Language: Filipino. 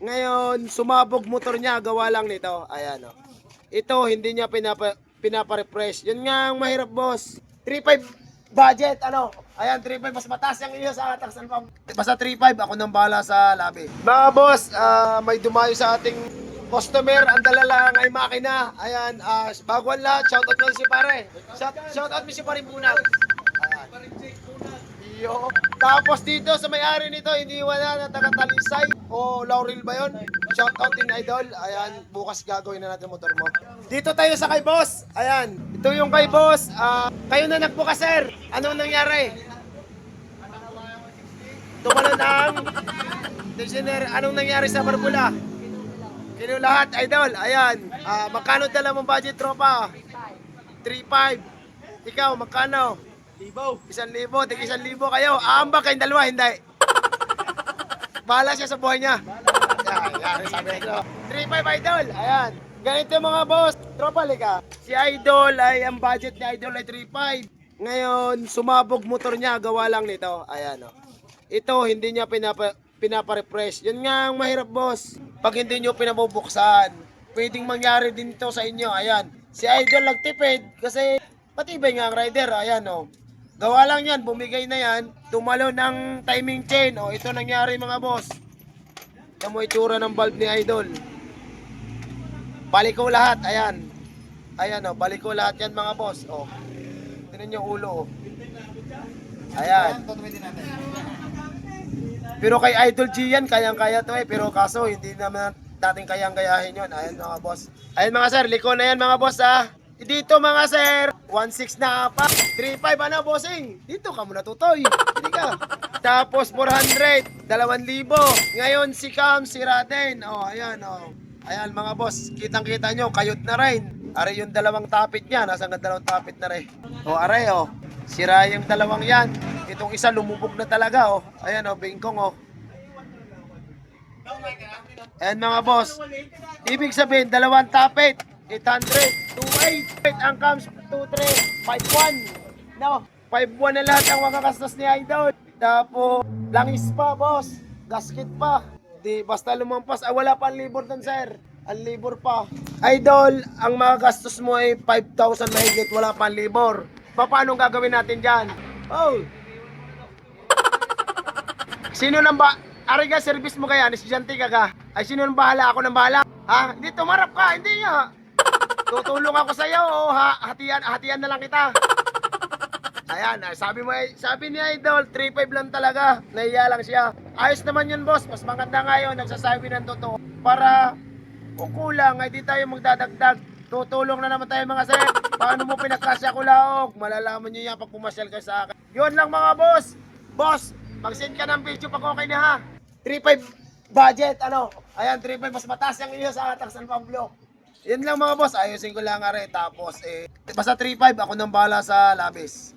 Ngayon, sumabog motor niya, gawa lang nito. Ayan, oh. Ito, hindi niya pinapa, pinapa-refresh. Yun nga ang mahirap, boss. 3.5 budget, ano? Ayan, 3.5, mas mataas yung iyo sa taksan pa. Basta 3.5, ako nang bala sa labi. Mga boss, ah, may dumayo sa ating customer. Ang dala lang ay makina. Ayan, uh, bago ang lahat, shoutout mo si pare. Shout, shoutout mo si pare muna. Ayan. Yo. Tapos dito sa may-ari nito, hindi wala na taga Talisay o Laurel ba yun? Shout out din idol. Ayan, bukas gagawin na natin motor mo. Dito tayo sa kay boss. Ayan, ito yung kay boss. Ah, kayo na nagbuka sir. Ano nangyari? Tumalo ng Designer, anong nangyari sa Barbula? Kino lahat, idol. Ayan, ah, magkano dala mong budget tropa? 3.5. Ikaw, magkano? Libo. Isang libo, tig isang libo kayo. Aamba kayong dalawa, hindi. Bahala siya sa buhay niya. Yan, yan, sabi ko. 3-5 idol, ayan. Ganito mga boss, tropa lika. Si Idol ay, ang budget ni Idol ay 3-5. Ngayon, sumabog motor niya, gawa lang nito. Ayan o. Ito, hindi niya pinapa, pinapa-refresh. Yun nga ang mahirap boss. Pag hindi niyo pinabubuksan, pwedeng mangyari din to sa inyo. Ayan. Si Idol nagtipid kasi patibay nga ang rider. Ayan o. Gawa lang yan, bumigay na yan, tumalo ng timing chain. O, ito nangyari mga boss. Ito mo itsura ng bulb ni Idol. Balik ko lahat, ayan. Ayan o, balik ko lahat yan mga boss. O, tinan yung ulo o. Ayan. Pero kay Idol G yan, kayang-kaya to eh. Pero kaso, hindi naman natin kayang-gayahin yun. Ayan mga boss. Ayan mga sir, liko na yan mga boss ah. Dito mga sir, 1.6 na pa. 3.5 ano bossing? Dito ka muna tutoy. Hindi ka. Tapos 400, 2,000. Ngayon si Cam, si Raden. Oh, ayan oh. Ayan mga boss, kitang-kita nyo, kayot na rin. Aray yung dalawang tapit niya, nasa nga dalawang tapit na rin. Oh, aray oh. Sira yung dalawang yan. Itong isa lumubog na talaga oh. Ayan oh, bingkong oh. Ayan mga boss. Ibig sabihin, dalawang tapit. 800, 28, ang cams 23, 51. No, 51 na lahat ang makakastos ni Idol. Tapos, langis pa, boss. Gasket pa. Di, basta lumampas. Ah, wala pa ang libor doon, sir. Ang libor pa. Idol, ang mga gastos mo ay 5,000 mahigit. Wala pa ang libor. Pa, Paano gagawin natin dyan? Oh. Sino nang ba? Ariga, service mo kaya? Estudyante ka ka? Ay, sino nang bahala? Ako nang bahala? Ha? Hindi, tumarap ka. Hindi nga. Tutulong ako sa iyo. Oh, ha, hatian, hatian na lang kita. Ayan, ah, sabi mo, eh, sabi ni Idol, 3.5 lang talaga. Nahiya lang siya. Ayos naman yun, boss. Mas maganda ngayon, nagsasabi ng totoo. Para kung kulang, ay di tayo magdadagdag. Tutulong na naman tayo mga sir. Paano mo pinagkasya ko laog? Malalaman nyo yan pag pumasyal ka sa akin. Yun lang mga boss. Boss, mag-send ka ng video pag okay na ha. 3.5 budget, ano? Ayan, 3.5. Mas mataas yung iyo sa atak San Pablo. Yan lang mga boss. Ayusin ko lang nga rin. Tapos, eh, basta 3.5. Ako nang bala sa labis.